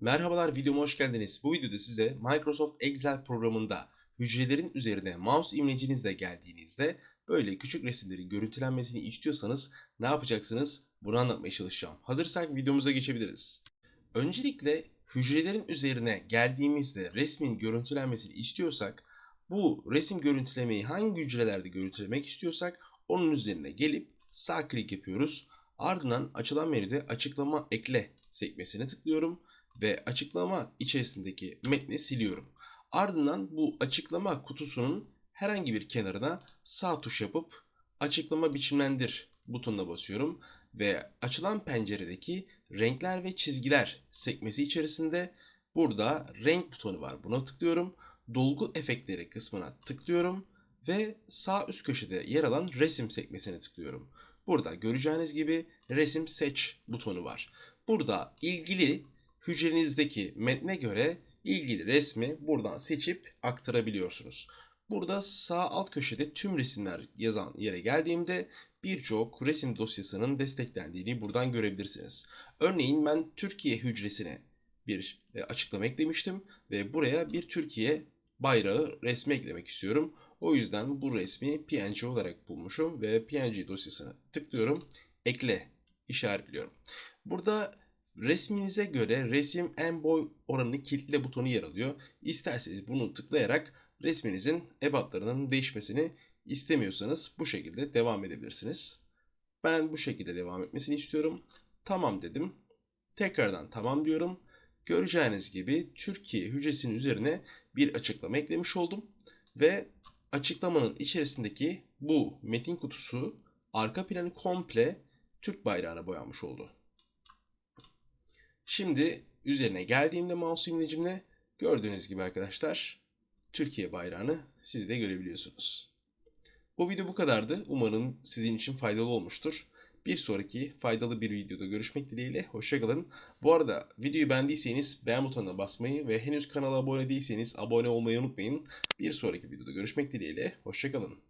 Merhabalar videoma hoş geldiniz. Bu videoda size Microsoft Excel programında hücrelerin üzerine mouse imlecinizle geldiğinizde böyle küçük resimlerin görüntülenmesini istiyorsanız ne yapacaksınız? Bunu anlatmaya çalışacağım. Hazırsak videomuza geçebiliriz. Öncelikle hücrelerin üzerine geldiğimizde resmin görüntülenmesini istiyorsak bu resim görüntülemeyi hangi hücrelerde görüntülemek istiyorsak onun üzerine gelip sağ klik yapıyoruz. Ardından açılan menüde açıklama ekle sekmesine tıklıyorum ve açıklama içerisindeki metni siliyorum. Ardından bu açıklama kutusunun herhangi bir kenarına sağ tuş yapıp açıklama biçimlendir butonuna basıyorum ve açılan penceredeki renkler ve çizgiler sekmesi içerisinde burada renk butonu var. Buna tıklıyorum. Dolgu efektleri kısmına tıklıyorum ve sağ üst köşede yer alan resim sekmesine tıklıyorum. Burada göreceğiniz gibi resim seç butonu var. Burada ilgili hücrenizdeki metne göre ilgili resmi buradan seçip aktarabiliyorsunuz. Burada sağ alt köşede tüm resimler yazan yere geldiğimde birçok resim dosyasının desteklendiğini buradan görebilirsiniz. Örneğin ben Türkiye hücresine bir e, açıklama eklemiştim ve buraya bir Türkiye bayrağı resmi eklemek istiyorum. O yüzden bu resmi PNG olarak bulmuşum ve PNG dosyasına tıklıyorum. Ekle işaretliyorum. Burada resminize göre resim en boy oranını kilitle butonu yer alıyor. İsterseniz bunu tıklayarak resminizin ebatlarının değişmesini istemiyorsanız bu şekilde devam edebilirsiniz. Ben bu şekilde devam etmesini istiyorum. Tamam dedim. Tekrardan tamam diyorum. Göreceğiniz gibi Türkiye hücresinin üzerine bir açıklama eklemiş oldum. Ve açıklamanın içerisindeki bu metin kutusu arka planı komple Türk bayrağına boyanmış oldu. Şimdi üzerine geldiğimde mouse imlecimle gördüğünüz gibi arkadaşlar Türkiye bayrağını siz de görebiliyorsunuz. Bu video bu kadardı. Umarım sizin için faydalı olmuştur. Bir sonraki faydalı bir videoda görüşmek dileğiyle. Hoşçakalın. Bu arada videoyu beğendiyseniz beğen butonuna basmayı ve henüz kanala abone değilseniz abone olmayı unutmayın. Bir sonraki videoda görüşmek dileğiyle. Hoşçakalın.